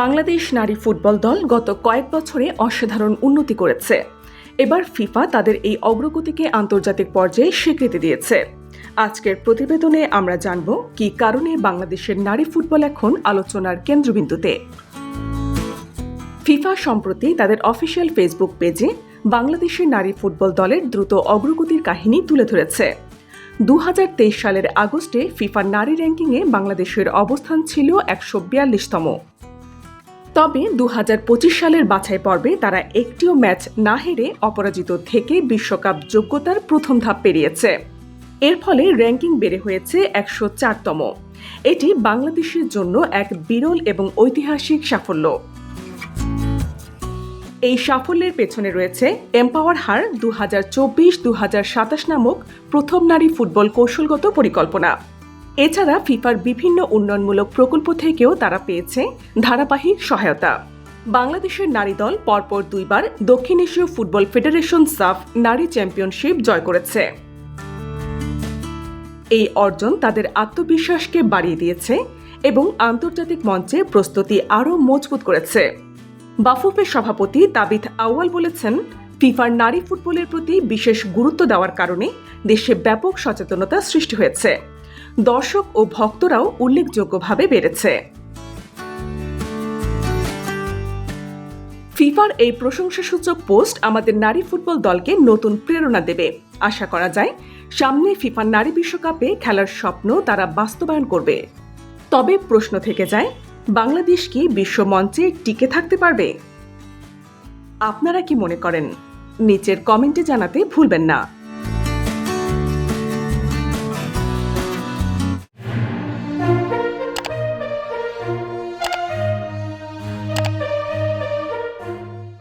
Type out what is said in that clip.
বাংলাদেশ নারী ফুটবল দল গত কয়েক বছরে অসাধারণ উন্নতি করেছে। এবার ফিফা তাদের এই অগ্রগতিকে আন্তর্জাতিক পর্যায়ে স্বীকৃতি দিয়েছে। আজকের প্রতিবেদনে আমরা জানব কী কারণে বাংলাদেশের নারী ফুটবল এখন আলোচনার কেন্দ্রবিন্দুতে। ফিফা সম্প্রতি তাদের অফিসিয়াল ফেসবুক পেজে বাংলাদেশের নারী ফুটবল দলের দ্রুত অগ্রগতির কাহিনী তুলে ধরেছে। দু হাজার তেইশ সালের আগস্টে ফিফা নারী র্যাঙ্কিংয়ে বাংলাদেশের অবস্থান ছিল একশো বিয়াল্লিশতম। তবে দু হাজার পঁচিশ সালের বাছাই পর্বে তারা একটিও ম্যাচ না হেরে অপরাজিত থেকে বিশ্বকাপ যোগ্যতার প্রথম ধাপ পেরিয়েছে। এর ফলে র্যাঙ্কিং বেড়ে হয়েছে একশো চারতম। এটি বাংলাদেশের জন্য এক বিরল এবং ঐতিহাসিক সাফল্য। এই সাফল্যের পেছনে রয়েছে এম্পাওয়ার হার দু হাজার চব্বিশ দু হাজার সাতাশ নামক প্রথম নারী ফুটবল কৌশলগত পরিকল্পনা। এছাড়া ফিফার বিভিন্ন উন্নয়নমূলক প্রকল্প থেকেও তারা পেয়েছে ধারাবাহিক সহায়তা। বাংলাদেশের নারী দল পরপর দুইবার দক্ষিণ এশীয় ফুটবল ফেডারেশন সাফ নারী চ্যাম্পিয়নশিপ জয় করেছে। এই অর্জন তাদের আত্মবিশ্বাসকে বাড়িয়ে দিয়েছে এবং আন্তর্জাতিক মঞ্চে প্রস্তুতি আরও মজবুত করেছে। বাফুফের সভাপতি তাবিথ আউয়াল বলেছেন, ফিফার নারী ফুটবলের প্রতি বিশেষ গুরুত্ব দেওয়ার কারণে দেশে ব্যাপক সচেতনতা সৃষ্টি হয়েছে। দর্শক ও ভক্তরাও উল্লেখযোগ্যভাবে বেড়েছে। ফিফার এই প্রশংসাসূচক পোস্ট আমাদের নারী ফুটবল দলকে নতুন প্রেরণা দেবে। আশা করা যায়, সামনে ফিফার নারী বিশ্বকাপে খেলার স্বপ্ন তারা বাস্তবায়ন করবে। তবে প্রশ্ন থেকে যায়, বাংলাদেশ কি বিশ্ব মঞ্চে টিকে থাকতে পারবে? আপনারা কি মনে করেন? নিচের কমেন্টে জানাতে ভুলবেন না।